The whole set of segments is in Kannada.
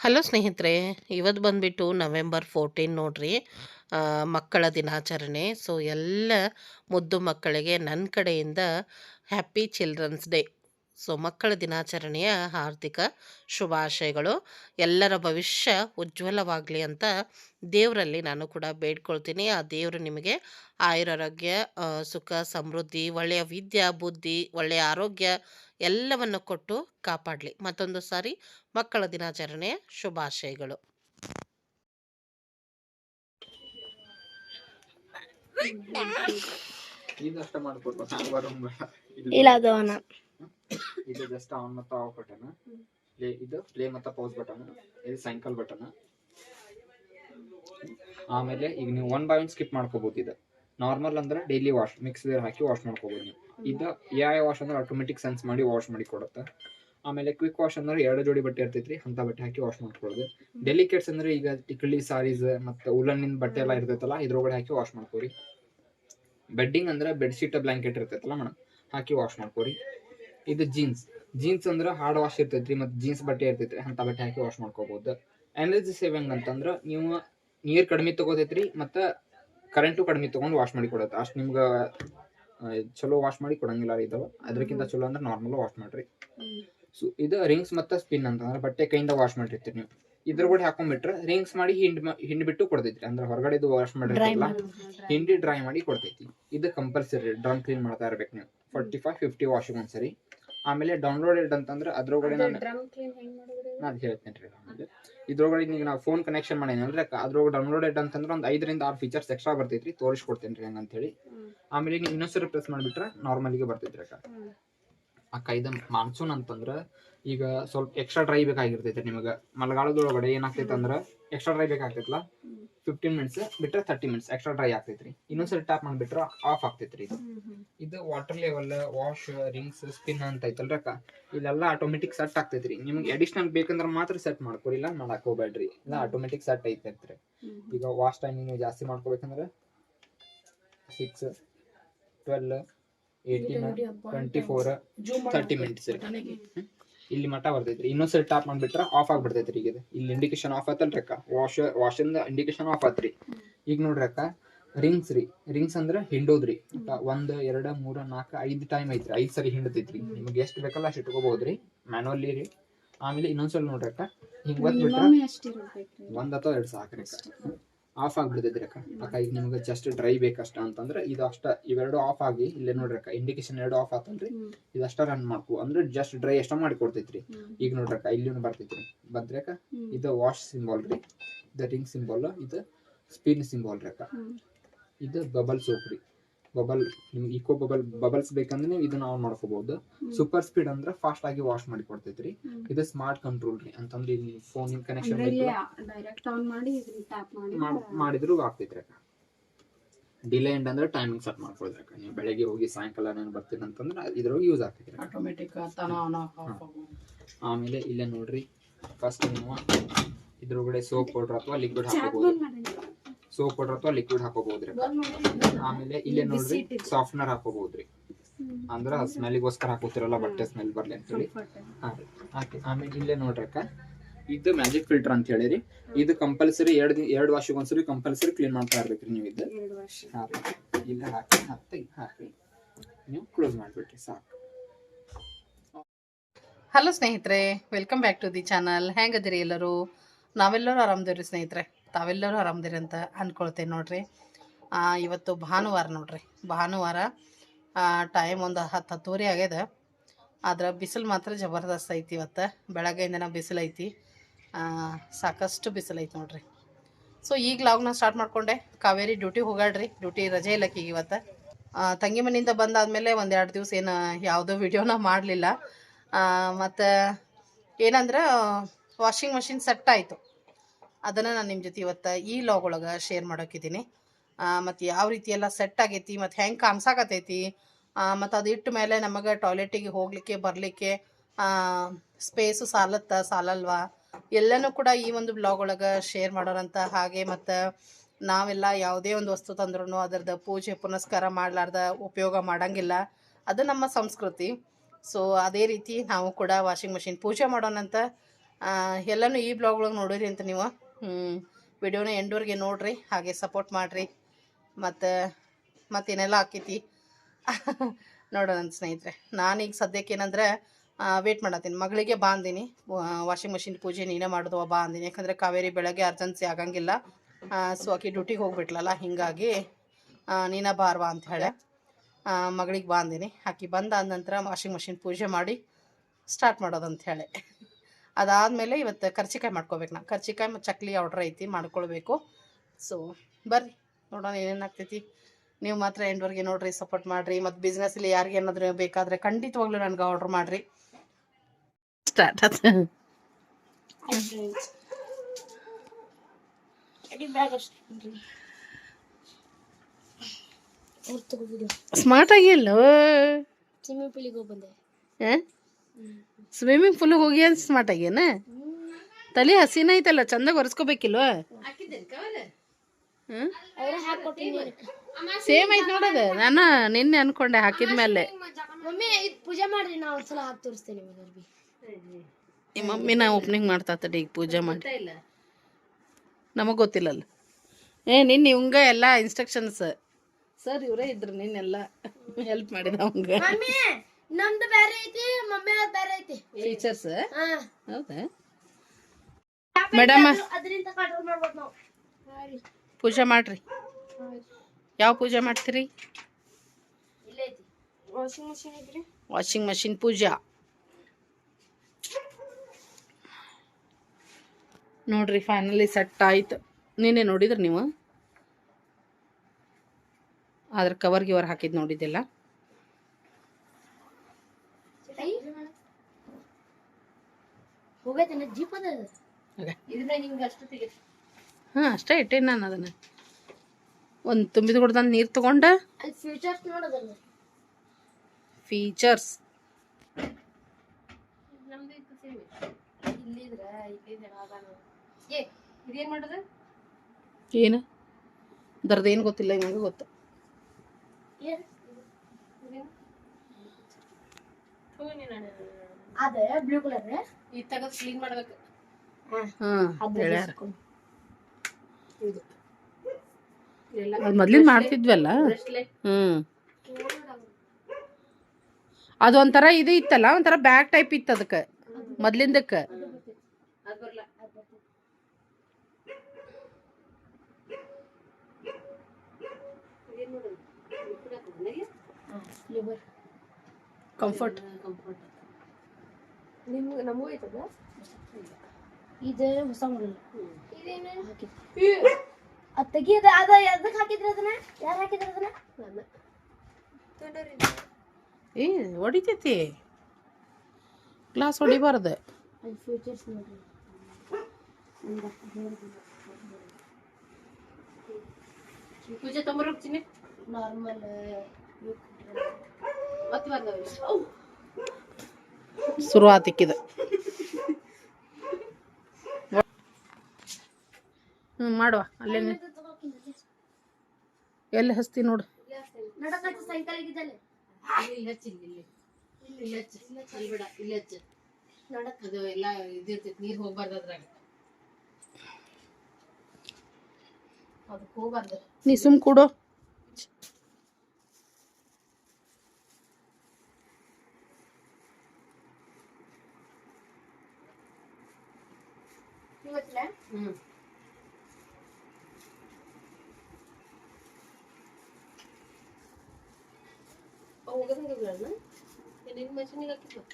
ಹಲೋ ಸ್ನೇಹಿತರೆ ಇವತ್ತು ಬಂದುಬಿಟ್ಟು ನವೆಂಬರ್ ಫೋರ್ಟೀನ್ ನೋಡ್ರಿ ಮಕ್ಕಳ ದಿನಾಚರಣೆ. ಸೊ ಎಲ್ಲ ಮುದ್ದು ಮಕ್ಕಳಿಗೆ ನನ್ನ ಕಡೆಯಿಂದ ಹ್ಯಾಪಿ ಚಿಲ್ಡ್ರನ್ಸ್ ಡೇ ಸೊ ಮಕ್ಕಳ ದಿನಾಚರಣೆಯ ಹಾರ್ದಿಕ ಶುಭಾಶಯಗಳು. ಎಲ್ಲರ ಭವಿಷ್ಯ ಉಜ್ವಲವಾಗಲಿ ಅಂತ ದೇವರಲ್ಲಿ ನಾನು ಕೂಡ ಬೇಡ್ಕೊಳ್ತೀನಿ. ಆ ದೇವರು ನಿಮಗೆ ಆಯುರಾರೋಗ್ಯ ಆ, ಸುಖ ಸಮೃದ್ಧಿ ಒಳ್ಳೆಯ ವಿದ್ಯಾ ಬುದ್ಧಿ ಒಳ್ಳೆಯ ಆರೋಗ್ಯ ಎಲ್ಲವನ್ನು ಕೊಟ್ಟು ಕಾಪಾಡಲಿ. ಮತ್ತೊಂದು ಸಾರಿ ಮಕ್ಕಳ ದಿನಾಚರಣೆಯ ಶುಭಾಶಯಗಳು. ಇಲ್ಲ ಇದು ಜಸ್ಟ್ ಆನ್ ಮತ್ತು ಆಫ್ ಬಟನ್ ಪ್ಲೇ ಇದು ಪ್ಲೇ ಮತ್ತು ಪೌಸ್ ಬಟನ್ ಇದು ಸೈಕಲ್ ಬಟನ್ ಆಮೇಲೆ ಈಗ ನೀವು ಒನ್ ಬೈ ಒನ್ ಸ್ಕಿಪ್ ಮಾಡ್ಕೋಬಹುದು ಇದು. ನಾರ್ಮಲ್ ಅಂದ್ರೆ ಡೈಲಿ ವಾಶ್ ಮಿಕ್ಸ್ ಹಾಕಿ ವಾಶ್ ಮಾಡ್ಕೋಬಹುದು ನೀವು. ಇದು ಯಾವ ವಾಶ್ ಅಂದ್ರೆ ಆಟೋಮೆಟಿಕ್ ಸೆನ್ಸ್ ಮಾಡಿ ವಾಶ್ ಮಾಡಿ ಕೊಡುತ್ತೆ. ಆಮೇಲೆ ಕ್ವಿಕ್ ವಾಶ್ ಅಂದ್ರೆ ಎರಡು ಜೋಡಿ ಬಟ್ಟೆ ಇರ್ತೈತ್ರಿ, ಅಂತ ಬಟ್ಟೆ ಹಾಕಿ ವಾಶ್ ಮಾಡ್ಕೊಳ್ಳೋದು. ಡೆಲಿಕೇಟ್ಸ್ ಅಂದ್ರೆ ಈಗ ಟಿಕ್ಲಿ ಸಾರೀಸ್ ಮತ್ತೆ ಉಲನ್ನಿನ ಬಟ್ಟೆ ಎಲ್ಲ ಇರ್ತೈತಲ್ಲ, ಇದ್ರೊಳಗಡೆ ಹಾಕಿ ವಾಶ್ ಮಾಡ್ಕೋರಿ. ಬೆಡ್ಡಿಂಗ್ ಅಂದ್ರೆ ಬೆಡ್ಶೀಟ್ ಬ್ಲಾಂಕೆಟ್ ಇರ್ತೈತಲ್ಲ ಮೇಡಮ್ ಹಾಕಿ ವಾಶ್ ಮಾಡ್ಕೋರಿ. ಇದು ಜೀನ್ಸ್ ಜೀನ್ಸ್ ಅಂದ್ರೆ ಹಾರ್ಡ್ ವಾಶ್ ಇರ್ತೈತ್ರಿ ಮತ್ತೆ ಜೀನ್ಸ್ ಬಟ್ಟೆ ಇರ್ತೈತ್ರಿ ಅಂತ ಬಟ್ಟೆ ಹಾಕಿ ವಾಶ್ ಮಾಡ್ಕೋಬಹುದು ಎನರ್ಜಿ ಸೇವಿಂಗ್ ಅಂತಂದ್ರ ನೀವು ನೀರ್ ಕಡಿಮೆ ತಗೋತೈತ್ರಿ ಮತ್ತ ಕರೆಂಟು ಕಡಿಮೆ ತಗೊಂಡು ವಾಶ್ ಮಾಡಿ ಕೊಡತ್ತೆ ಅಷ್ಟು ನಿಮ್ಗ ಚಲೋ ವಾಶ್ ಮಾಡಿ ಕೊಡಂಗಿಲ್ಲ ಇದಾವ ಅದಕ್ಕಿಂತ ಚಲೋ ಅಂದ್ರೆ ನಾರ್ಮಲ್ ವಾಶ್ ಮಾಡ್ರಿ. ಸೊ ಇದು ರಿಂಗ್ಸ್ ಮತ್ತೆ ಸ್ಪಿನ್ ಅಂತಂದ್ರೆ ಬಟ್ಟೆ ಕೈಯಿಂದ ವಾಶ್ ಮಾಡಿರ್ತೀರಿ ನೀವು. ಇದ್ರ ಕೂಡ ಹಾಕೊಂಡ್ಬಿಟ್ರೆ ರಿಂಗ್ಸ್ ಮಾಡಿ ಹಿಂಡ್ ಹಿಂಡ್ ಬಿಟ್ಟು ಕೊಡ್ತೈತ್ರಿ. ಅಂದ್ರೆ ಹೊರಗಡೆದು ವಾಶ್ ಮಾಡಿರ್ತಲ್ಲ ಹಿಂಡಿ ಡ್ರೈ ಮಾಡಿ ಕೊಡ್ತೈತಿ. ಇದು ಕಂಪಲ್ಸರಿ ಡ್ರಮ್ ಕ್ಲೀನ್ ಮಾಡ್ತಾ ಇರ್ಬೇಕು ನೀವು. ಫಾರ್ಟಿ ಫೈವ್ ಫಿಫ್ಟಿ ವಾಶಿಂಗ್ ಒಂದ್ಸರಿ. ಆಮೇಲೆ ಡೌನ್ಲೋಡೆಡ್ ಅಂತಂದ್ರೆ ಅದ್ರೊಳಗಡೆ ನಾನು ನಾನು ಹೇಳ್ತೇನೆ ರೀ ಆಮೇಲೆ ಇದ್ರೊಳಗಡೆ ಈಗ ನಾವು ಫೋನ್ ಕನೆಕ್ಷನ್ ಮಾಡೇನಲ್ರಿ ಅಕ್ಕ ಅದ್ರೊಳಗೆ ಡೌನ್ಲೋಡೆಡ್ ಅಂತಂದ್ರೆ ಒಂದು ಐದರಿಂದ ಆರು ಫೀಚರ್ಸ್ ಎಕ್ಸ್ಟ್ರಾ ಬರ್ತೈತ್ರಿ. ತೋರಿಸ್ಕೊಡ್ತೇನೆ ರೀ ಹಂಗಂತ ಹೇಳಿ. ಆಮೇಲೆ ನೀವು ಇನ್ನೊಂದ್ಸರಿ ಪ್ರೆಸ್ ಮಾಡಿಬಿಟ್ರೆ ನಾರ್ಮಲಿಗೆ ಬರ್ತೈತ್ರಿ ಅಕ್ಕ. ಅಕ್ಕ ಇದು ಮಾನ್ಸೂನ್ ಅಂತಂದ್ರ ಈಗ ಸ್ವಲ್ಪ ಎಕ್ಸ್ಟ್ರಾ ಡ್ರೈ ಬೇಕಾಗಿರ್ತೈತೆ ನಿಮಗೆ. ಮಳೆಗಾಲದೊಳಗಡೆ ಏನಾಗ್ತೈತೆ ಅಂದ್ರೆ ಎಕ್ಸ್ಟ್ರಾ ಡ್ರೈ ಬೇಕಾಗ್ತೈತಲ್ಲ? ಫಿಫ್ಟೀನ್ ಮಿನಿಟ್ಸ್ ಬಿಟ್ರೆ ತರ್ಟಿ ಮಿನಿಟ್ಸ್ ಎಕ್ಸ್ಟ್ರಾ ಡ್ರೈ ಆಗ್ತೈತ್ರಿ. ಇನ್ನೊಂದ್ಸರಿ ಟ್ಯಾಪ್ ಮಾಡಿಬಿಟ್ರೆ ಆಫ್ ಆಗ್ತೈತ್ರಿ ಇದು. ಇದು water level wash rinse spin ಅಂತ ಐತಲ್ರಿ ಅಕ್ಕ. ಇಲ್ಲೆಲ್ಲ ಆಟೋಮೆಟಿಕ್ ಸೆಟ್ ಆಗ್ತೈತ್ರಿ. ನಿಮ್ಗೆ ಅಡಿಷನಲ್ ಬೇಕಂದ್ರೆ ಮಾತ್ರ ಸೆಟ್ ಮಾಡ್ಕೊರಿ ಇಲ್ಲ ಮಾಡಕ್ ಹೋಗ್ಬೇಡ್ರಿ. ಇಲ್ಲ ಆಟೋಮೆಟಿಕ್ ಸೆಟ್ ಐತೈತ್ರಿ. ಈಗ ವಾಶ್ ಟೈಮಿಂಗ್ ನೀವು ಜಾಸ್ತಿ ಮಾಡ್ಕೋಬೇಕಂದ್ರೆ six twelve eighteen twenty four thirty minutes ಇಲ್ಲಿ ಮಟ್ಟ ಬರ್ತೈತ್ರಿ. ಇನ್ನೊಂದ್ಸರಿ ಟಾಪ್ ಮಾಡ್ಬಿಟ್ರೆ ಆಫ್ ಆಗ್ಬಿಡ್ತೈತ್ರಿ ಈಗ. ಇಲ್ಲಿ ಇಂಡಿಕೇಶನ್ ಆಫ್ ಆಯ್ತಲ್ ರಕ್ಕ ವಾಶ್ ವಾಶಿಂದ ಇಂಡಿಕೇಶನ್ ಆಫ್ ಆತ್ರಿ. ಈಗ ನೋಡ್ರಿ ಅಕ್ಕ ರಿಂಗ್ಸ್ ರೀ. ರಿಂಗ್ಸ್ ಅಂದ್ರ ಹಿಂಡೋದ್ರಿ. ಒಂದ್ ಎರಡ್ ಮೂರ ನಾಲ್ಕ ಐದ್ ಟೈಮ್ ಐತ್ರಿ. ಐದ್ ಸರಿ ಹಿಂಡತೈತ್ರಿ. ನಿಮ್ಗೆ ಎಷ್ಟ್ ಬೇಕಲ್ಲ ಅಷ್ಟ್ ಇಟ್ಕೋಬಹುದ್ರಿ ಮ್ಯಾನುವಲ್ಲಿ ರೀ. ಆಮೇಲೆ ಇನ್ನೊಂದ್ಸಲ ನೋಡ್ರಿ ಅಕ್ಕ ಹಿಂಗ್ ಒತ್ ಬಿಟ್ರ ಒಂದ್ ಅಥವಾ ಎರಡ್ ಸಾಕ್ರಿ ಅಕ್ಕ. ಆಫ್ ಆಗಿ ಅಕ್ಕ ಅಕ್ಕ ಈಗ ನಿಮ್ಗೆ ಜಸ್ಟ್ ಡ್ರೈ ಬೇಕಷ್ಟ ಅಂತಂದ್ರೆ ಇದು ಅಷ್ಟ ಇವೆರಡು ಆಫ್ ಆಗಿ ಇಲ್ಲೇ ನೋಡ್ರಕ್ಕ ಇಂಡಿಕೇಶನ್ ಎರಡು ಆಫ್ ಆತಲ್ರಿ. ಇದಷ್ಟ ರನ್ ಮಾಡ್ಕೊ ಅಂದ್ರೆ ಜಸ್ಟ್ ಡ್ರೈ ಎಷ್ಟ ಮಾಡಿ ಕೊಡ್ತೈತ್ರಿ ಈಗ ನೋಡ್ರಕ್ಕ ಇಲ್ಲಿನೂ ಇಲ್ಲಿ ಬರ್ತೈತ್ರಿ ಬಂದ್ರಿ ಅಕ್ಕ ಇದು ವಾಶ್ ಸಿಂಬಾಲ್ ರೀ. ಇದು ರಿಂಗ್ ಸಿಂಬಾಲ್ ಇದು ಸ್ಪಿನ್ ಸಿಂಬಾಲ್ ರೀ ಅಕ್ಕ ಇದು ಬಬಲ್ ಸೋಪ್ ರೀ. ಬಬಲ್ ನಿಮ್ಗೆ ಇಕೋ ಬಬಲ್ ಬಬಲ್ಸ್ ಬೇಕಂದ್ರೆ ನೀವು ಇದನ್ನ ಆನ್ ಮಾಡ್ಕೋಬಹುದು ಸೂಪರ್ ಸ್ಪೀಡ್ ಅಂದ್ರೆ ಫಾಸ್ಟ್ ಆಗಿ ವಾಶ್ ಮಾಡಿ ಕೊಡ್ತೈತ್ರಿ. ಇದು ಸ್ಮಾರ್ಟ್ ಕಂಟ್ರೋಲ್ ರೀ. ಅಂತಂದ್ರೆ ಇಲ್ಲಿ ಫೋನ್ ಕನೆಕ್ಷನ್ ಡೈರೆಕ್ಟ್ ಆನ್ ಮಾಡಿ ಇದನ್ನ ಟ್ಯಾಪ್ ಮಾಡಿ ಮಾಡಿದ್ರು ಆಗ್ತೈತ್ರಿ ಅಕ್ಕ. ಡಿಲೇ ಎಂಡ್ ಅಂದ್ರೆ ಟೈಮಿಂಗ್ ಸೆಟ್ ಮಾಡ್ಕೊಳ್ಳಿ ಅಕ್ಕ. ನೀವು ಬೆಳಗ್ಗೆ ಹೋಗಿ ಸಾಯಂಕಾಲ ನಾನು ಬರ್ತೀನಿ ಅಂತಂದ್ರೆ ಇದ್ರೊಳಗೆ ಯೂಸ್ ಆಗ್ತೈತ್ರಿ. ಆಟೋಮೆಟಿಕ್ ತಾನ ಆನ್ ಆಫ್ ಆಮೇಲೆ ಇಲ್ಲೇ ನೋಡ್ರಿ ಫಸ್ಟ್ ನೀವು ಇದ್ರೊಳಗಡೆ ಸೋಪ್ ಪೌಡರ್ ಅಥವಾ ಲಿಕ್ವಿಡ್ ಹಾಕೋಬಹುದು ಸೋಪ್ ಪೌಡರ್ ಅಥವಾ ಲಿಕ್ವಿಡ್ ಹಾಕೋಬಹುದ್ರಿ? ಆಮೇಲೆ ಇಲ್ಲೇ ನೋಡ್ರಿ ಸಾಫ್ಟ್ನರ್ ಹಾಕೋಬಹುದ್ರಿ. ಅಂದ್ರ ಸ್ಮೆಲ್ಗೋಸ್ಕರ ಹಾಕೋತಿರಲ್ಲ ಬಟ್ಟೆ ಸ್ಮೆಲ್ ಬರ್ಲಿ ಅಂತ ಹೇಳಿ. ಹಾಕಿ ಆಮೇಲೆ ಇಲ್ಲೇ ನೋಡ್ರಿ ಅಕ್ಕ. ಇದು ಮ್ಯಾಜಿಕ್ ಫಿಲ್ಟರ್ ಅಂತ ಹೇಳಿರಿ. ಇದು ಕಂಪಲ್ಸರಿ ಎರಡ್ ಎರಡ್ ವಾಶಿಗೆ ಒಂದ್ಸರಿ ಕಂಪಲ್ಸರಿ ಕ್ಲೀನ್ ಮಾಡ್ತಾ ಇರ್ಬೇಕ್ರಿ ನೀವು ಇದು. ಇಲ್ಲ ಹಾಕಿ ಹಾಕಿ ಹಾಕಿ. ನೀವು ಕ್ಲೋಸ್ ಮಾಡ್ಬಿಟ್ರಿ ಸಾಕು. ಹಲೋ ಸ್ನೇಹಿತರೆ welcome back to the channel ಹೆಂಗದಿರಿ ಎಲ್ಲರೂ? ನಾವೆಲ್ಲರೂ ಆರಾಮದೇವ್ರಿ ಸ್ನೇಹಿತರೆ. ತಾವೆಲ್ಲರೂ ಆರಾಮದಿರಿ ಅಂತ ಅಂದ್ಕೊಳ್ತೇನೆ ನೋಡ್ರಿ. ಇವತ್ತು ಭಾನುವಾರ ನೋಡ್ರಿ. ಭಾನುವಾರ ಟೈಮ್ ಒಂದು ಹತ್ತು ಹತ್ತುವರೆ ಆಗ್ಯದ. ಆದ್ರೆ ಬಿಸಿಲು ಮಾತ್ರ ಜಬರ್ದಸ್ತ್ ಐತಿ ಇವತ್ತು. ಬೆಳಗ್ಗೆಯಿಂದನ ಬಿಸಿಲು ಐತಿ. ಸಾಕಷ್ಟು ಬಿಸಿಲು ಐತಿ ನೋಡ್ರಿ. ಸೊ ಈಗ ಲಾಗ್ನ ಸ್ಟಾರ್ಟ್ ಮಾಡ್ಕೊಂಡೆ. ಕಾವೇರಿ ಡ್ಯೂಟಿ ಹೋಗಾಡ್ರಿ ಡ್ಯೂಟಿ ರಜೆ ಇಲ್ಲಕ್ಕೀಗ ಇವತ್ತು. ತಂಗಿ ಮನೆಯಿಂದ ಬಂದಾದಮೇಲೆ ಒಂದೆರಡು ದಿವಸ ಏನು ಯಾವುದೋ ವಿಡಿಯೋನ ಮಾಡಲಿಲ್ಲ. ಮತ್ತು ಏನಂದ್ರೆ ವಾಷಿಂಗ್ ಮಷಿನ್ ಸೆಟ್ ಆಯಿತು. ಅದನ್ನು ನಾನು ನಿಮ್ಮ ಜೊತೆ ಇವತ್ತು ಈ ಲಾಗ್ ಒಳಗೆ ಶೇರ್ ಮಾಡೋಕ್ಕಿದ್ದೀನಿ ಮತ್ತು ಯಾವ ರೀತಿ ಎಲ್ಲ ಸೆಟ್ ಆಗೈತಿ ಮತ್ತು ಹೆಂಗೆ ಕಾಣ್ಸಾಕತ್ತೈತಿ ಮತ್ತು ಅದು ಇಟ್ಟ ಮೇಲೆ ನಮಗೆ ಟಾಯ್ಲೆಟಿಗೆ ಹೋಗಲಿಕ್ಕೆ, ಬರಲಿಕ್ಕೆ ಸ್ಪೇಸು ಸಾಲತ್ತ, ಸಾಲಲ್ವಾ? ಎಲ್ಲನೂ ಕೂಡ ಈ ಒಂದು ಬ್ಲಾಗ್ ಒಳಗೆ ಶೇರ್ ಮಾಡೋರಂತ ಹಾಗೆ ಮತ್ತು ನಾವೆಲ್ಲ ಯಾವುದೇ ಒಂದು ವಸ್ತು ತಂದ್ರೂ ಅದರದ ಪೂಜೆ ಪುನಸ್ಕಾರ ಮಾಡಲಾರ್ದ ಉಪಯೋಗ ಮಾಡಂಗಿಲ್ಲ. ಅದು ನಮ್ಮ ಸಂಸ್ಕೃತಿ. ಸೊ ಅದೇ ರೀತಿ ನಾವು ಕೂಡ ವಾಷಿಂಗ್ ಮಷಿನ್ ಪೂಜೆ ಮಾಡೋಣಂತ ಎಲ್ಲನೂ ಈ ಬ್ಲಾಗ್ ಒಳಗೆ ನೋಡಿರಿ ಅಂತ ನೀವು. ವಿಡಿಯೋನ ಎಂಡೋರಿಗೆ ನೋಡ್ರಿ, ಹಾಗೆ ಸಪೋರ್ಟ್ ಮಾಡಿರಿ. ಮತ್ತು ಮತ್ತೇನೆಲ್ಲ ಆಕೈತಿ? ನೋಡೋಣ ಸ್ನೇಹಿತರೆ. ನಾನೀಗ ಸದ್ಯಕ್ಕೆ ಏನಂದ್ರೆ ವೇಟ್ ಮಾಡತ್ತೀನಿ. ಮಗಳಿಗೆ ಬಾ ಅಂದಿನಿ. ವಾಷಿಂಗ್ ಮಷಿನ್ ಪೂಜೆ ನೀನೇ ಮಾಡೋದು, ಬಾ ಅಂದಿನಿ. ಯಾಕಂದರೆ ಕಾವೇರಿ ಬೆಳಗ್ಗೆ ಅರ್ಜೆನ್ಸಿ ಆಗಂಗಿಲ್ಲ. ಸೊ ಆಕಿ ಡ್ಯೂಟಿಗೆ ಹೋಗ್ಬಿಟ್ಲಲ್ಲ, ಹಿಂಗಾಗಿ ನೀನ ಬಾರ್ವಾ ಅಂತ ಹೇಳಿ. ಮಗಳಿಗೆ ಬಾ ಅಂದಿನಿ. ಆಕಿ ಬಂದಾದ ನಂತರ ವಾಷಿಂಗ್ ಮಷಿನ್ ಪೂಜೆ ಮಾಡಿ ಸ್ಟಾರ್ಟ್ ಮಾಡೋದಂತ ಹೇಳಿ. ಅದಾದಮೇಲೆ ಇವತ್ತು ಕರ್ಚಿಕಾಯಿ ಮಾಡ್ಕೋಬೇಕು ನಾ ಕರ್ಚಿಕಾಯಿ ಮತ್ತು ಚಕ್ಲಿ ಆರ್ಡ್ರ್ ಐತಿ ಮಾಡ್ಕೊಳ್ಬೇಕು. ಸೊ ಬರ್ರಿ. ನೋಡೋಣ ಏನೇನು ಆಗ್ತೈತಿ. ನೀವು ಮಾತ್ರ ಎಂಡ್ವರೆಗೆ ನೋಡ್ರಿ ಸಪೋರ್ಟ್ ಮಾಡಿರಿ. ಮತ್ತು ಬಿಸ್ನೆಸ್ಲಿ ಯಾರಿಗೆ ಏನಾದರೂ ಬೇಕಾದರೆ ಖಂಡಿತವಾಗ್ಲೂ ನನಗೆ ಆರ್ಡ್ರ್ ಮಾಡಿರಿ. ಸ್ಟಾರ್ಟ್ ಸ್ಮಾರ್ಟ್ ಆಗಿಲ್ಲ ಸ್ವಿಮ್ಮಿಂಗ್ ಪೂಲಿಗೆ ಹೋಗಿ ಬಂದೆ. ಸ್ವಿಮ್ಮಿಂಗ್ ಪೂಲ್ ಹೋಗಿ ಅನ್ಸ್ ಸ್ಮಾರ್ಟ್ ಆಗ್ಯಾನ ತಲೆ ಹಸಿನ ಐತಲ್ಲ ಚಂದಾಗ ಒರೆಸ್ಕೋಬೇಕಿಲ್ವ? ಸೇಮ್ ಐತ್ ನೋಡದ ನಾನು ನಿನ್ನೆ ಅನ್ಕೊಂಡೆ ಹಾಕಿದ್ಮೇಲೆ. ಮಮ್ಮಿ ಇದು ಪೂಜೆ ಮಾಡ್ರಿ ನಾ ಒಂದ್ಸಲ ಹಾಕಿ ತೋರಿಸ್ತೇನೆ ನಿಮಗೆ ಅರ್ಬಿ ನಿಮ್ಮ ಮಮ್ಮಿನ ಓಪನಿಂಗ್ ಮಾಡ್ತಾ ತಡಿ ಈಗ ಪೂಜೆ ಮಾಡಿ. ನಮಗೆ ಗೊತ್ತಿಲ್ಲಲ್ಲ. ಏ ನಿನ್ನೆ ಇವಂಗ ಎಲ್ಲ ಇನ್ಸ್ಟ್ರಕ್ಷನ್ಸ್ ಸರ್ ಇವರೇ ಇದ್ರು ನಿನ್ನೆಲ್ಲ ಹೆಲ್ಪ್ ಮಾಡಿದ ಅವಂಗ ಮಮ್ಮಿ ನಮ್ದು ಬೇರೆ ಐತಿ ಮಮ್ಮಿ ಅವ್ರ ಬೇರೆ ಐತಿ. ಟೀಚರ್ಸ್ ಹಾ. ಹೌದಾ? ಮೇಡಮ್ ಅದರಿಂದ ಕಂಟ್ರೋಲ್ ಮಾಡ್ಬೋದು ನಾವು. ಪೂಜೆ ಮಾಡ್ರಿ. ಯಾವ ಪೂಜೆ ಮಾಡ್ತೀರಿ? ಇಲ್ಲೇ ಐತಿ. ವಾಷಿಂಗ್ ಮಷಿನ್ ಐತ್ರಿ. ವಾಷಿಂಗ್ ಮಷಿನ್ ಪೂಜಾ. ನೋಡ್ರಿ ಫೈನಲಿ ಸೆಟ್ ಆಯ್ತು. ನೀನೇ ನೋಡಿದ್ರಿ ನೀವು? ಅದ್ರ ಕವರ್ ಗಿವರ್ ಹಾಕಿದ್ ನೋಡಿದ್ದಿಲ್ಲ. ಹೋಗೈತೆ ಜೀಪ್ ಅದ ಅದು. ಇದನ್ನ ಹಿಂಗ ಅಷ್ಟು ಇಟ್ಟೇನಿ ನಾನು ಅದನ್ನ. ಒಂದು ತುಂಬಿದ ಕುಡ್ದಂತ ನೀರು ತಗೊಂಡ? ಅಲ್ಲಿ ಫ್ಯೂಚರ್ಸ್ ನೋಡೋದಲ್ಲ ಫೀಚರ್ಸ್ ಇಲ್ಲಿದ್ರ ಏ ಇದೇನ್ ಮಾಡೋದು? ಏನು? ಅದ್ರದ್ದು ಏನು ಗೊತ್ತಿಲ್ಲ ಇವಂಗ ಗೊತ್ತು. ಏನ್ ಅದ ಬ್ಲೂ ಕಲರ್ ಈ ತೆಗೆದು ಕ್ಲೀನ್ ಮಾಡ್ಬೇಕು. ಮೊದ್ಲಿನ ಮಾಡ್ತಿದ್ವಲ್ಲ? ಹ್ಮ್. ಅದು ಒಂಥರ ಇದು ಇತ್ತಲ್ಲ ಒಂಥರ ಬ್ಯಾಗ್ ಟೈಪ್ ಇತ್ತು ಅದಕ್ಕೆ ಮೊದ್ಲಿಂದಕ್ಕೆ. ಲಿವರ್ ಕಂಫರ್ಟ್ ನಿಮ್ಗೆ ನಮಗೂ ಐತದ ಇದು ಹೊಸ ಮಾಡಲ್ಲ ಇದೇನು? ಅದ್ ತೆಗಿಯದ ಅದ ಎದಕ್ ಹಾಕಿದ್ರಿ ಅದನ್ನ? ಯಾರು ಹಾಕಿದ್ರಿ ಅದನ್ನ? ಏ ಹೊಡಿತೈತಿ. ಗ್ಲಾಸ್ ಹೊಡಿಬಾರ್ದು. ಅಲ್ಲಿ ಫ್ಯೂಚರ್ಸ್ ನೋಡ್ರಿ. ಪೂಜೆ ತೊಂಬರೋಗ್ತೀನಿ ನಾರ್ಮಲ್ ಶುರು ಆತಿಕ್ಕಿದ ಮಾಡುವ. ಅಲ್ಲೇ ಎಲ್ಲಿ ಹಚ್ತಿ ನೋಡು. ನೀರು ಅದ್ರಾಗ ನೀ ಸುಮ್ ಕೊಡು. ಹ್ಞೂ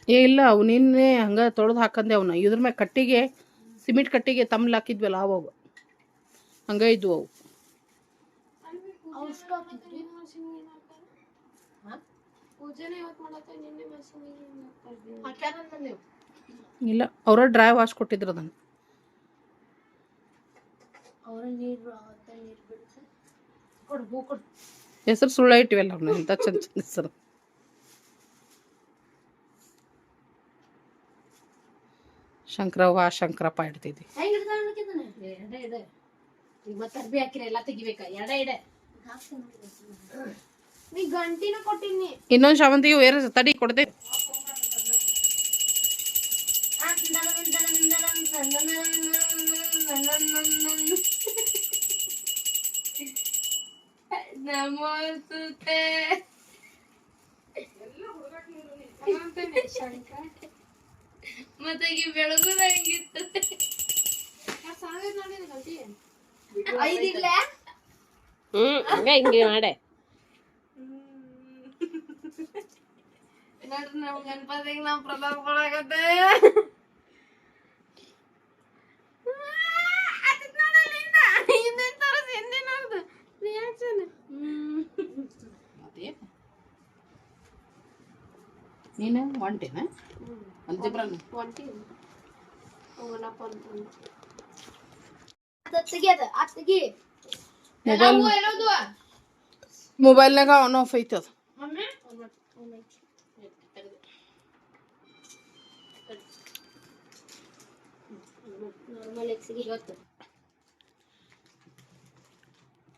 ಏ ಇಲ್ಲ ಅವು ನಿನ್ನೆ ಹಂಗ ತೊಳೆದು ಹಾಕಂದೆ ಅವನ್ನ ಇದ್ರ ಮ್ಯಾಗ ಕಟ್ಟಿಗೆ ಸಿಮೆಂಟ್ ಕಟ್ಟಿಗೆ ತಮ್ಲ ಹಾಕಿದ್ವಲ್ಲ ಅವಾಗ. ಹಂಗ ಇದ್ವು ಅವು. ಇಲ್ಲ ಅವ್ರ ಡ್ರೈ ವಾಶ್ ಕೊಟ್ಟಿದ್ರು ಅದನ್ನು. ಅವರ ನೀರು ಅವತ್ತ ನೀರು ಬಿಡುತ್ತೆ ಕೊಡು ಹೂ ಕೊಡು ಹೆಸರು ಸುಳ್ಳ ಇಟ್ಟಿವಲ್ಲ ಅವ್ನ ಎಂತ ಚಂದ ಚಂದ ಹೆಸರು ಶಂಕರವ್ವ ಶಂಕರಪ್ಪ ಇಡ್ತಿದ್ವಿ ಹೆಂಗ್ ಇಡ್ತಾಳ ಅನ್ನಕಿದ್ದಾನೆ ಎಡೆ ಎಡೆ ಈಗ ಮತ್ತೆ ಅರ್ಬಿ ಹಾಕಿರ ಎಲ್ಲ ತೆಗಿಬೇಕ ಎಡೆ ಎಡೆ ನೀ ಗಂಟಿನ ಕೊಟ್ಟಿನಿ ಇನ್ನೊಂದು ಶಾವಂತಿಗೆ ಬೇರೆ ತಡಿ ಕೊಡದೆ ಆ, ತಿಂದಲ, ತಿಂದಲ, ತಿಂದಲ, ನಮೋಸ್ತುತೆ ಮತ್ತೆ ಈ ಬೆಳಗುದ ಹೆಂಗಿತ್ತು ಐದಿಲ್ಲ? ಹ್ಞೂ ಹಂಗೆ ಹಿಂಗೆ ಮಾಡೆ. ನೋಡ್ರಿ ನಮ್ ಗಣಪತಿಗೆ ನಾವ್ ಪ್ರಸಾದ ಕೊಡಕತ್ತೆ. ನೀನು ಒಂಟಿನ ಅಲ್ಜಿಬ್ರನ್ ಮೊಬೈಲ್ ಮೊಬೈಲ್ನಾಗ ಆನ್ ಆಫ್ ಐತದ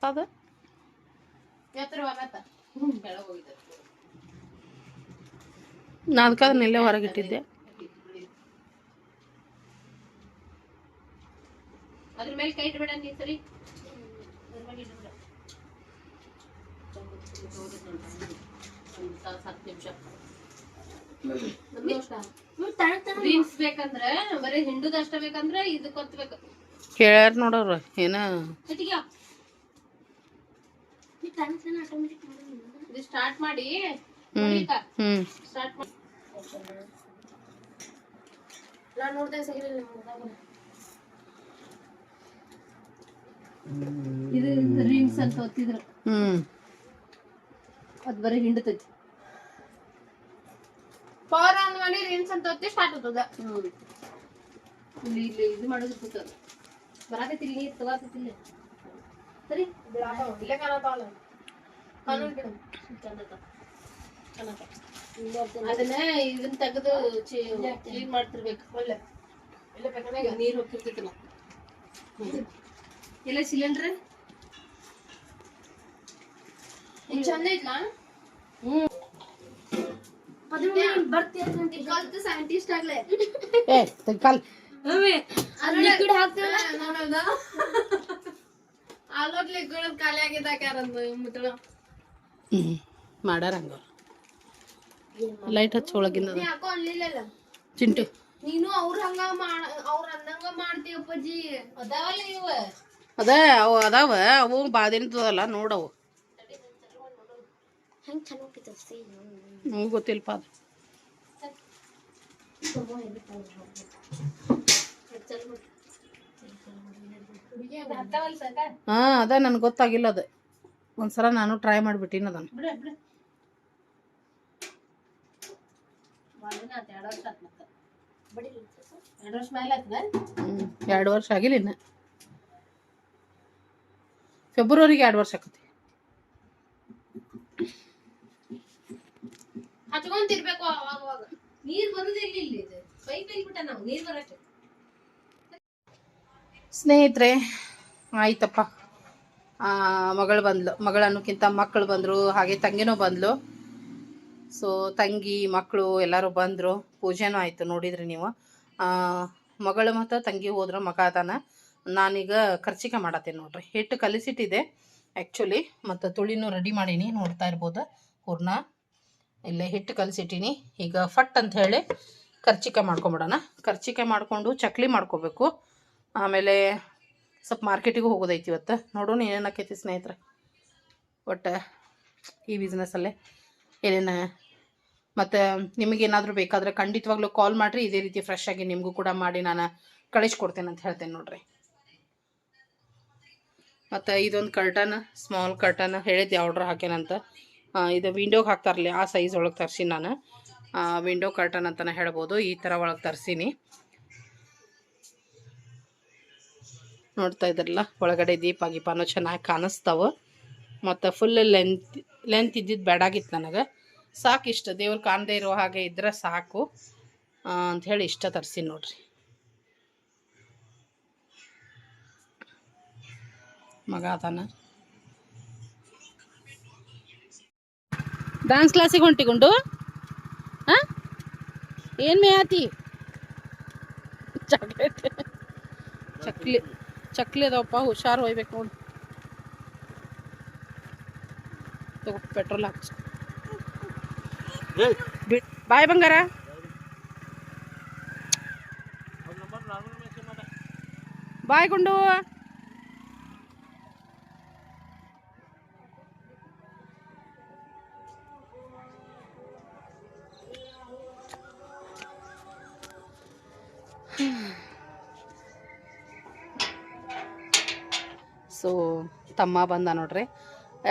ಅದ? ನಾ ಹೊರಗೆ ಹೊರಗಿಟ್ಟಿದ್ದೆ. ಅದ್ರ ಮೇಲೆ ಕೈ ಇಡಬೇಡ ನೀ ಸರಿ. ಬೇಕಂದ್ರ ಬರೀ ಹಿಂಡುದ ಅಷ್ಟ ಬೇಕಂದ್ರ ಇದು ಕೊತ್ಬೇಕು. ಕೇಳ್ಯಾರ ನೋಡೋರು ಏನ? ಇದು ಸ್ಟಾರ್ಟ್ ಮಾಡಿ. ಹ್ಮ್ ಸ್ಟಾರ್ಟ್ ಮಾಡಿ. ನಾನು ನೋಡ್ದೆ ಸಿಗಲಿಲ್ಲ ಇದು ರಿಂಗ್ಸ್ ಅಂತ ಒತ್ತಿದ್ರು ಹ್ಮ್. ಅದ್ ಬರೀ ಹಿಂಡತೈತಿ. ಪವರ್ ಆನ್ ಮಾಡಿ ರಿಂಗ್ಸ್ ಅಂತ ಒತ್ತಿ ಸ್ಟಾರ್ಟ್ ಆಗ್ತದ. ಹ್ಮ್. ಇಲ್ಲಿ ಇಲ್ಲಿ ಇದು ಮಾಡೋದು ಕೂತದ ಬರಾಕತ್ತಿಲ್ಲ ನೀರ್ ತಗೋತಿಲ್ಲ ಸರಿ. ಇಲ್ಲ ಕಾಣತಾವಲ್ಲ ಅದನ್ನ ಇದನ್ನ ತೆಗೆದು ಕ್ಲೀನ್ ಮಾಡ್ತಿರ್ಬೇಕು. ಒಳ್ಳೆ. ನೀರ್ ಹೋಗ್ತಿರ್ತೈತಲ್ಲ ಎಲ್ಲ ಸಿಲಿಂಡ್ರ್ ಚಂದ ಐತ್ಲಾ? ಹ್ಮ್. ಸೈಂಟಿಸ್ಟ್ ಆಗ್ಲೇ. ಏ ಕಾಲ್. ಲಿಕ್ವಿಡ್ ಹಾಕ್ತಿವಲ್ಲ? ನೋಡೋದ ಆಲೋಟ್ ಲಿಕ್ವಿಡ್ ಖಾಲಿ ಆಗಿದ್ದಾಕ್ಯಾರ ಮುಟ್ಟ ಮುತ್ತಳ ಹ್ಮ್ ಮಾಡ್ಯಾರ ಹಂಗ ಲೈಟ್ ಹಚ್ಚ ಒಳಗಿಂದ ಯಾಕೋ ಚಿಂಟು. ನೀನು ಅವ್ರ ಹಂಗ ಮಾಡ ಅವ್ರ ಅನ್ನಂಗ ಮಾಡ್ತೀಯ ಅಪ್ಪಾಜಿ. ಅದಾವಲ್ಲ ಇವ? ಅದ ಅವು ಅದಾವ ಅವು ಬಾದಿನದಲ್ಲ ನೋಡವು ಹೆಂಗ್ ಚೆನ್ನಾಗಿ ನಮಗೂ ಗೊತ್ತಿಲ್ಪ ಅದು. ಹಾ ಅದ ನನ್ಗೆ ಗೊತ್ತಾಗಿಲ್ಲ ಅದು. ಒಂದ್ಸಲ ನಾನು ಟ್ರೈ ಮಾಡಿಬಿಟ್ಟಿನ ಅದನ್ನ. ಎರಡು ವರ್ಷ ಆಗಿಲ್ಲ ಇನ್ನ. ಫೆಬ್ರವರಿಗೆ ಎರಡು ವರ್ಷ ಆಕತಿ. ಹಚ್ಕೊಂತಿರ್ಬೇಕು ಅವಾಗ ಅವಾಗ ನೀರ್ ಬರುದೇ ಇಲ್ಲಿ ಇಲ್ಲಿ ಇದು. ಪೈಪ್ ಬಿಟ್ಟ ನಾವು ನೀರ್ ಬರಕ್ಕೆ. ಸ್ನೇಹಿತರೆ ಆಯ್ತಪ್ಪ. ಮಗಳು ಬಂದ್ಲು. ಮಗಳು ಅನ್ನೋಕ್ಕಿಂತ ಮಕ್ಕಳು ಬಂದರು ಹಾಗೆ ತಂಗಿನೂ ಬಂದ್ಲು. ಸೊ ತಂಗಿ ಮಕ್ಕಳು ಎಲ್ಲರೂ ಬಂದರು. ಪೂಜೆನೂ ಆಯಿತು ನೋಡಿದ್ರಿ ನೀವು. ಆ, ಮಗಳು ಮತ್ತು ತಂಗಿ ಹೋದ್ರೆ ಮಗ ಅದಾನ. ನಾನೀಗ ಖರ್ಚಿಕ ಮಾಡತ್ತೇನೆ ನೋಡ್ರಿ. ಹಿಟ್ಟು ಕಲಿಸಿಟ್ಟಿದೆ ಆ್ಯಕ್ಚುಲಿ ಮತ್ತು ತುಳಿನೂ ರೆಡಿ ಮಾಡೀನಿ ನೋಡ್ತಾ ಇರ್ಬೋದು ಹೂರ್ಣ ಇಲ್ಲೇ ಹಿಟ್ಟು ಕಲಿಸಿಟ್ಟಿನಿ. ಈಗ ಫಟ್ ಅಂತ ಹೇಳಿ ಕರ್ಚಿಕೆ ಮಾಡ್ಕೊಂಬಿಡೋಣ. ಕರ್ಚಿಕೆ ಮಾಡಿಕೊಂಡು ಚಕ್ಲಿ ಮಾಡ್ಕೋಬೇಕು. ಆಮೇಲೆ ಸ್ವಲ್ಪ ಮಾರ್ಕೆಟಿಗೂ ಹೋಗೋದೈತಿ ಇವತ್ತು. ನೋಡೋಣ ಏನೇನು ಆಕೈತಿ ಸ್ನೇಹಿತರೆ. ಒಟ್ಟು ಈ ಬಿಸ್ನೆಸ್ಸಲ್ಲೇ ಏನೇನು ಮತ್ತು ನಿಮಗೇನಾದರೂ ಬೇಕಾದರೆ ಖಂಡಿತವಾಗ್ಲೂ ಕಾಲ್ ಮಾಡಿರಿ. ಇದೇ ರೀತಿ ಫ್ರೆಶ್ ಆಗಿ ನಿಮಗೂ ಕೂಡ ಮಾಡಿ ನಾನು ಕಳಿಸ್ಕೊಡ್ತೇನೆ ಅಂತ ಹೇಳ್ತೇನೆ ನೋಡಿರಿ. ಮತ್ತು ಇದೊಂದು ಕರ್ಟನ್ ಸ್ಮಾಲ್ ಕರ್ಟನ್ ಹೇಳಿದ್ದೆ ಆರ್ಡ್ರ್ ಹಾಕೇನಂತ ಇದು ವಿಂಡೋಗೆ ಹಾಕ್ತಾರಲ್ಲ, ಆ ಸೈಜ್ ಒಳಗೆ ತರಿಸಿ ನಾನು. ವಿಂಡೋ ಕರ್ಟನ್ ಅಂತಲೇ ಹೇಳ್ಬೋದು. ಈ ಥರ ಒಳಗೆ ತರಿಸೀನಿ. ನೋಡ್ತಾ ಇದ್ರಲ್ಲ, ಒಳಗಡೆ ದೀಪ ಗೀಪನೂ ಚೆನ್ನಾಗಿ ಕಾಣಿಸ್ತಾವೆ. ಮತ್ತು ಫುಲ್ ಲೆಂತ್ ಲೆಂತ್ ಇದ್ದಿದ್ದು ಬೇಡಾಗಿತ್ತು ನನಗೆ. ಸಾಕು ಇಷ್ಟ ದೇವ್ರು ಕಾಣದೇ ಇರೋ ಹಾಗೆ ಇದ್ರೆ ಸಾಕು. ಅಂಥೇಳಿ ಇಷ್ಟ ತರಿಸಿ ನೋಡ್ರಿ. ಮಗ ಅದಾನ. ಡಾನ್ಸ್ ಕ್ಲಾಸಿಗೆ ಹೊಂಟಿಕೊಂಡು ಹಾಂ ಏನು ಮೇಯಾತಿ? ಚಾಕ್ಲೇಟ್ ಚಕ್ಲಿ. ಚಕ್ಲಿ ಅದಾವಪ್ಪ ಹುಷಾರು ಒಯ್ಬೇಕು ನೋಡಿ ತಗೋ ಪೆಟ್ರೋಲ್ ಹಾಕ್ಸ್ ಬಾಯ್ ಬಂಗಾರ ಬಾಯ್ ಗುಂಡು ಸೊ ತಮ್ಮ ಬಂದ ನೋಡ್ರಿ.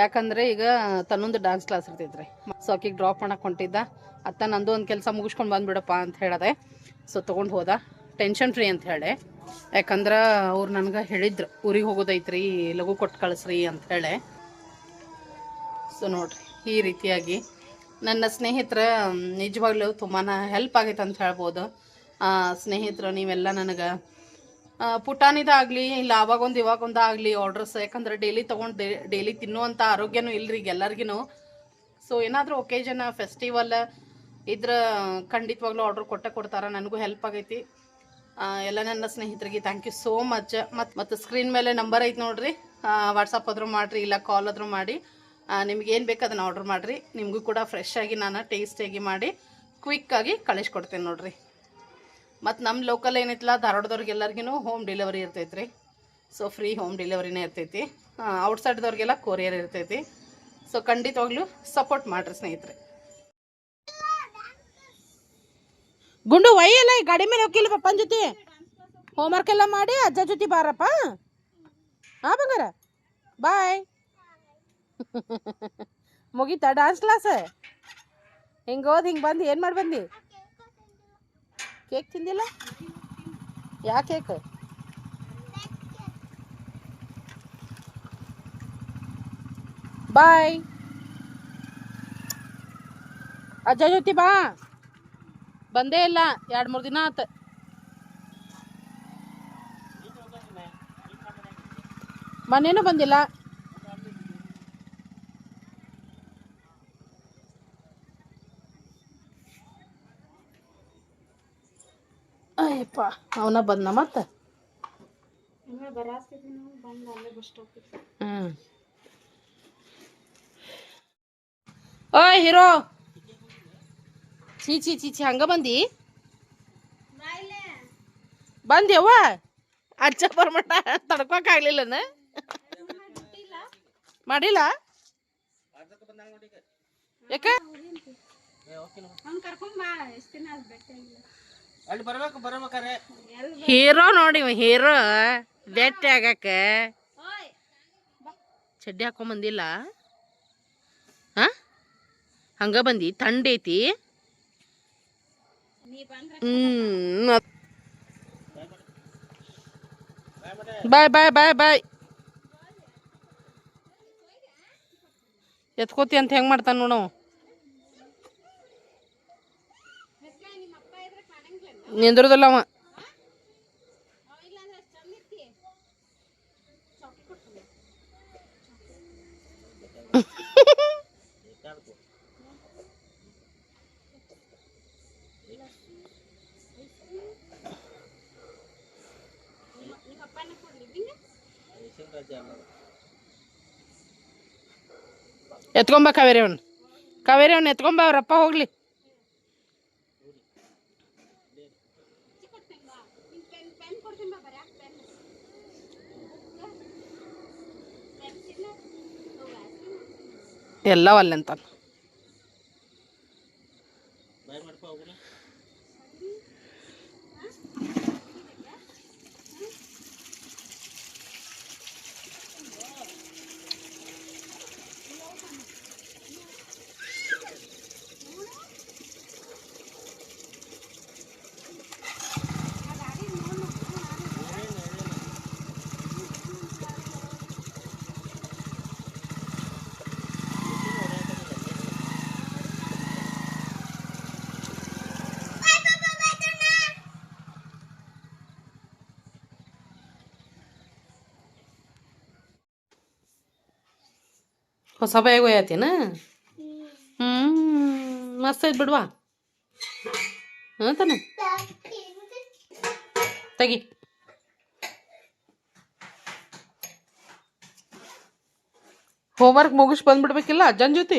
ಯಾಕಂದರೆ ಈಗ ತನ್ನೊಂದು ಡ್ಯಾನ್ಸ್ ಕ್ಲಾಸ್ ಇರ್ತಿದ್ರಿ ಸೊ ಆಕಿಗೆ ಡ್ರಾಪ್ ಮಾಡಕ್ಕೆ ಹೊಂಟಿದ್ದ. ಅತ್ತ ನಂದು ಒಂದು ಕೆಲಸ ಮುಗಿಸ್ಕೊಂಡು ಬಂದುಬಿಡಪ್ಪ ಅಂತ ಹೇಳಿದೆ. ಸೊ ತೊಗೊಂಡು ಹೋದ. ಟೆನ್ಷನ್ ಫ್ರೀ ಅಂತ ಹೇಳಿ. ಯಾಕಂದ್ರೆ ಅವ್ರು ನನಗೆ ಹೇಳಿದ್ರು, ಊರಿಗೆ ಹೋಗೋದೈತ್ರಿ, ಲಘು ಕೊಟ್ಟು ಕಳಿಸ್ರಿ ಅಂತ ಹೇಳಿ. ಸೊ ನೋಡ್ರಿ, ಈ ರೀತಿಯಾಗಿ ನನ್ನ ಸ್ನೇಹಿತರ, ನಿಜವಾಗ್ಲೂ ತುಂಬಾ ಹೆಲ್ಪ್ ಆಗೈತೆ ಅಂತ ಹೇಳ್ಬೋದು. ಸ್ನೇಹಿತರು, ನೀವೆಲ್ಲ ನನಗೆ ಪುಟಾಣಿದಾಗಲಿ, ಇಲ್ಲ ಅವಾಗೊಂದು ಇವಾಗೊಂದು ಆಗಲಿ ಆರ್ಡರ್ಸ್ ಯಾಕಂದ್ರೆ ಡೈಲಿ ತೊಗೊಂಡು ಡೈಲಿ ತಿನ್ನುವಂಥ ಆರೋಗ್ಯನೂ ಇಲ್ರಿ ಈಗ ಎಲ್ಲರಿಗೂ ಸೊ ಏನಾದರೂ ಒಕೇಜನ್ ಫೆಸ್ಟಿವಲ್ ಇದ್ರ ಖಂಡಿತವಾಗ್ಲೂ ಆರ್ಡರ್ ಕೊಟ್ಟೆ ಕೊಡ್ತಾರೆ, ನನಗೂ ಹೆಲ್ಪ್ ಆಗೈತಿ. ಎಲ್ಲ ನನ್ನ ಸ್ನೇಹಿತರಿಗೆ ಥ್ಯಾಂಕ್ ಯು ಸೋ ಮಚ್ ಮತ್ತು ಮತ್ತು ಸ್ಕ್ರೀನ್ ಮೇಲೆ ನಂಬರ್ ಐತೆ ನೋಡಿರಿ. ವಾಟ್ಸಪ್ ಆದರೂ ಮಾಡಿರಿ, ಇಲ್ಲ ಕಾಲ್ ಆದರೂ ಮಾಡಿ. ನಿಮ್ಗೆ ಏನು ಬೇಕು ಅದನ್ನು ಆರ್ಡರ್ ಮಾಡಿರಿ. ನಿಮಗೂ ಕೂಡ ಫ್ರೆಶ್ ಆಗಿ ನಾನು ಟೇಸ್ಟಿಯಾಗಿ ಮಾಡಿ ಕ್ವಿಕ್ಕಾಗಿ ಕಳಿಸ್ಕೊಡ್ತೇನೆ ನೋಡ್ರಿ. ಮತ್ತು ನಮ್ಮ ಲೋಕಲ್ ಏನೈತಿಲ್ಲ ಧಾರವಾಡದವ್ರಿಗೆ ಎಲ್ಲರಿಗೂ ಹೋಮ್ ಡೆಲಿವರಿ ಇರ್ತೈತೆ ರೀ ಸೊ ಫ್ರೀ ಹೋಮ್ ಡೆಲಿವರಿನೇ ಇರ್ತೈತಿ ಔಟ್ಸೈಡ್ದವ್ರಿಗೆಲ್ಲ ಕೊರಿಯರ್ ಇರ್ತೈತಿ. ಸೊ ಖಂಡಿತವಾಗ್ಲೂ ಸಪೋರ್ಟ್ ಮಾಡಿರಿ ಸ್ನೇಹಿತರೆ. ಗುಂಡು ಒಯ್ಯಲ್ಲ ಈ ಗಾಡಿ ಮೇಲೆ ಹೋಗಿಲ್ಲ ಪಪ್ಪನ ಜೊತೆ? ಹೋಮ್ವರ್ಕ್ ಎಲ್ಲ ಮಾಡಿ ಅಜ್ಜ ಜೊತೆ ಬಾರಪ್ಪ? ಹಾ, ಬಂಗಾರ? ಬಾಯ್ ಮುಗೀತಾ ಡಾನ್ಸ್ ಕ್ಲಾಸ್ ಹಿಂಗೋದ್ ಹಿಂಗೆ ಬಂದು, ಏನು ಮಾಡಿ ಬಂದು ಕೇಕ್ ತಿಂದಿಲ್ಲ ಯಾ ಕೇಕ್ ಬಾಯ್ ಅಜ್ಜ ಜೊತೆ ಬಾ ಬಂದೇ ಇಲ್ಲ ಎರಡು ಮೂರು ದಿನ ಆತ ಮನೇನು ಬಂದಿಲ್ಲ ಅಯ್ಯಪ್ಪ ಅವನ ಬಂದ ಮತ್ತೆ ಹ್ಮ್. ಓಯ್ ಹೀರೋ! ಚೀ ಚೀ ಚಿ ಚಿ ಹಂಗ ಬಂದಿ? ಬಂದ್ಯವ್ವ? ಅಜ್ಜ ಬರ್ಮಟ ತಡ್ಕೊಕಾಗ್ಲಿಲ್ಲನ? ಮಾಡಿಲ್ಲ? ಯಾಕ? ಹೀರೋ ನೋಡಿ ಹೀರೋ. ಭೇಟಿ ಆಗಕ್ಕ. ಚಡ್ಡಿ ಹಾಕೊಂಡ್ ಬಂದಿಲ್ಲ. ಹಾ ಹಂಗ ಬಂದಿ, ಥಂಡ್ ಐತಿ. ಹ್ಮ್ ಬಾಯ್ ಬಾಯ್ ಬಾಯ್ ಬಾಯ್. ಎತ್ಕೋತಿ ಅಂತ ಹೆಂಗ್ ಮಾಡ್ತಾನ ನೋಡು ನಿಂದ್ರದಲ್ಲ ಅವ ಎತ್ಕೊಂಬ ಕಾವೇರಿ ಅವನ್ ಕಾವೇರಿ ಅವನ್ ಎತ್ಕೊಂಬ ಅವ್ರಪ್ಪ ಹೋಗ್ಲಿ ಎಲ್ಲ ಅಲ್ಲಂತ ಹೊಸ ಬಾಯಿಗೆ ಒಯ್ಯತ್ತೇನ ಹ್ಞೂ ಮಸ್ತ್ ಐತೆ ಬಿಡ್ವಾ. ಹಾಂ ತಗಿ. ಹೋಮ್ವರ್ಕ್ ಮುಗಿಸ್ ಬಂದ್ಬಿಡ್ಬೇಕಿಲ್ಲ ಅಜ್ಜನ ಜೊತೆ.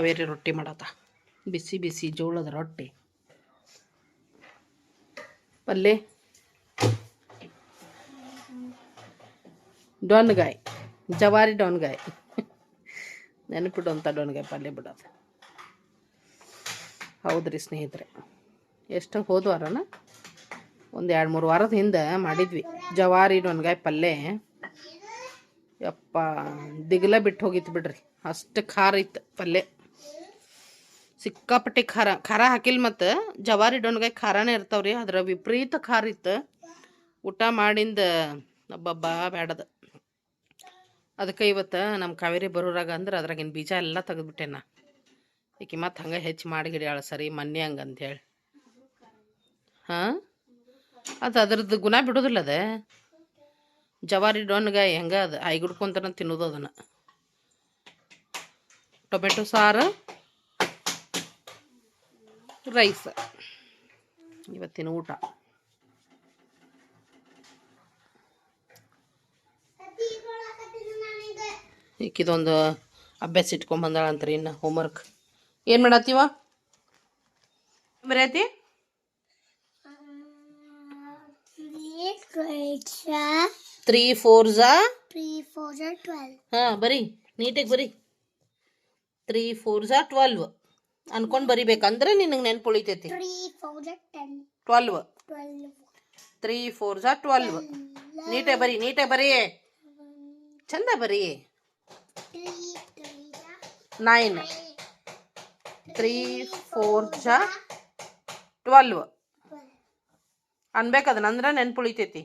ಕಾವೇರಿ ರೊಟ್ಟಿ ಮಾಡತ್ತ ಬಿಸಿ ಬಿಸಿ ಜೋಳದ ರೊಟ್ಟಿ. ಪಲ್ಲೆ. ಡೊನ್ಗಾಯಿ ಜವಾರಿ ಡೊನ್ಗಾಯಿ ನೆನಪಿಡುವಂಥ ಡೊನ್ಗಾಯಿ ಪಲ್ಯ ಬಿಡೋದು. ಹೌದ್ರಿ ಸ್ನೇಹಿತರೆ. ಎಷ್ಟು ಹೋದ್ವಾರನ ಒಂದು ಎರಡು ಮೂರು ವಾರದ ಹಿಂದೆ ಮಾಡಿದ್ವಿ. ಜವಾರಿ ಡೊನ್ಗಾಯಿ ಪಲ್ಯ ಯಪ್ಪ, ದಿಗ್ಲ ಬಿಟ್ಟು ಹೋಗಿತ್ತು ಬಿಡ್ರಿ. ಅಷ್ಟು ಖಾರ ಇತ್ತು ಪಲ್ಯ ಸಿಕ್ಕಾಪಟ್ಟೆ ಖಾರ ಖಾರ ಹಾಕಿಲ್ಲ ಮತ್ತು ಜವಾರಿ ಡೊಣ್ಗಾಯಿ ಖಾರನೇ ಇರ್ತಾವ್ರಿ, ಅದ್ರ ವಿಪರೀತ ಖಾರ ಇತ್ತು. ಊಟ ಮಾಡಿಂದ ಒಬ್ಬಬ್ಬ ಬ್ಯಾಡದ. ಅದಕ್ಕೆ ಇವತ್ತು ನಮ್ಮ ಕಾವೇರಿ ಬರೋರಾಗ ಅಂದ್ರೆ ಅದ್ರಾಗಿನ ಬೀಜ ಎಲ್ಲ ತೆಗೆದ್ಬಿಟ್ಟೆ ನಾ ಈಕಿ ಮತ್ತೆ ಹಂಗೆ ಹೆಚ್ಚು ಮಾಡಿ ಗಿಡಾಳ ಸರಿ, ಮೊನ್ನೆ ಹಂಗೆ ಅಂಥೇಳಿ ಹಾಂ? ಅದು ಅದ್ರದ್ದು ಗುಣ ಬಿಡೋದಿಲ್ಲ ಅದೇ. ಜವಾರಿ ಡೊಣ್ಗಾಯಿ ಹೆಂಗೆ ಅದು ಐಗುಡ್ಕೊಂತನ ತಿನ್ನೋದು ಅದನ್ನು. ಟೊಮೆಟೊ ಸಾರು ರೈಸ್ ಇವತ್ತಿನ ಊಟ. ಈಕಿದೊಂದು ಅಭ್ಯಾಸ ಇಟ್ಕೊಂಬಂದಾಳಂತ್ರಿ ಇನ್ನು ಹೋಮ್ವರ್ಕ್ ಏನು ಮಾಡತ್ತೀವ? ಬರೆಯತಿ ತ್ರೀ ಫೋರ್ ಝಾ. ಹಾಂ ಬರೀ ನೀಟಾಗಿ ಬರಿ. ತ್ರೀ ಫೋರ್ ಝಾ ಟ್ವೆಲ್ವ್ ಅನ್ಕೊಂಡು ಬರಿಬೇಕಂದ್ರೆ ನಿನಗೆ ನೆನ್ಪು ಉಳಿತೈತಿ. ಟ್ವೆಲ್ವ್. ತ್ರೀ ಫೋರ್ ಜಾ ಟ್ವೆಲ್ವ್ ನೀಟೆ ಬರಿ ನೀಟೆ ಬರಿ. ಚಂದ ಬರಿ. ನೈನ್. ತ್ರೀ ಫೋರ್ ಜಾ ಟ್ವೆಲ್ವ್. ಅನ್ಬೇಕು ಅದನ್ನ ಅಂದ್ರೆ ನೆನ್ಪು ಉಳಿತೈತಿ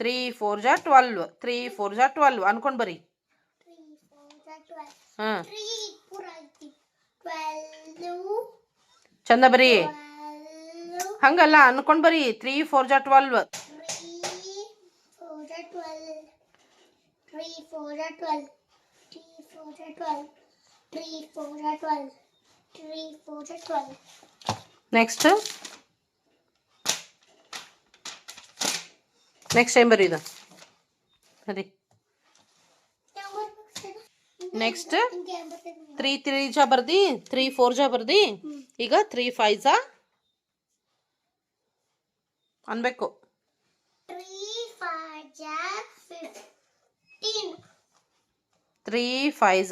ತ್ರೀ ಫೋರ್ ಜಾ ಟ್ವೆಲ್ವ್ ತ್ರೀ ಫೋರ್ ಜಾ ಟ್ವೆಲ್ವ್ ಅನ್ಕೊಂಡು ಬರಿ. ಹಾಂ ಟ್ವೆಲ್ ಚಂದ ಬರಿ. ಹಂಗಲ್ಲ ಅನ್ಕೊಂಡು ಬರ್ರಿ ತ್ರೀ ಫೋರ್ ಜೆ ಟ್ವೆಲ್ವ್ ಜೆ ಟ್ವೆಲ್ ಥ್ರೀ ಫೋರ್ ಜೆ ಟ್ವೆಲ್ ಟ್ವೆಲ್ ತ್ರೀ ಫೋರ್ ಜ ಟ್ವೆಲ್ ನೆಕ್ಸ್ಟ್ ನೆಕ್ಸ್ಟ್ ಟೈಮ್ ಬರೀ ಇದು. ಅದಕ್ಕೆ నెక్స్ట్ త్రీ త్రీ జా ಬರ್ದಿ ತ್ರೀ ಫೋರ್ ಜಾ ಬರ್ದಿ ಈಗ ತ್ರೀ ಫೈವ್ ಜಾ ಅನ್ಬೇಕು ತ್ರೀ ಫೈವ್ ಜಾ Three, five,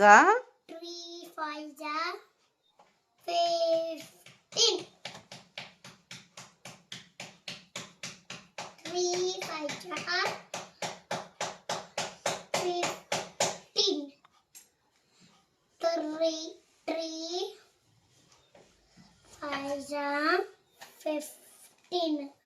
three, three, five, fifteen.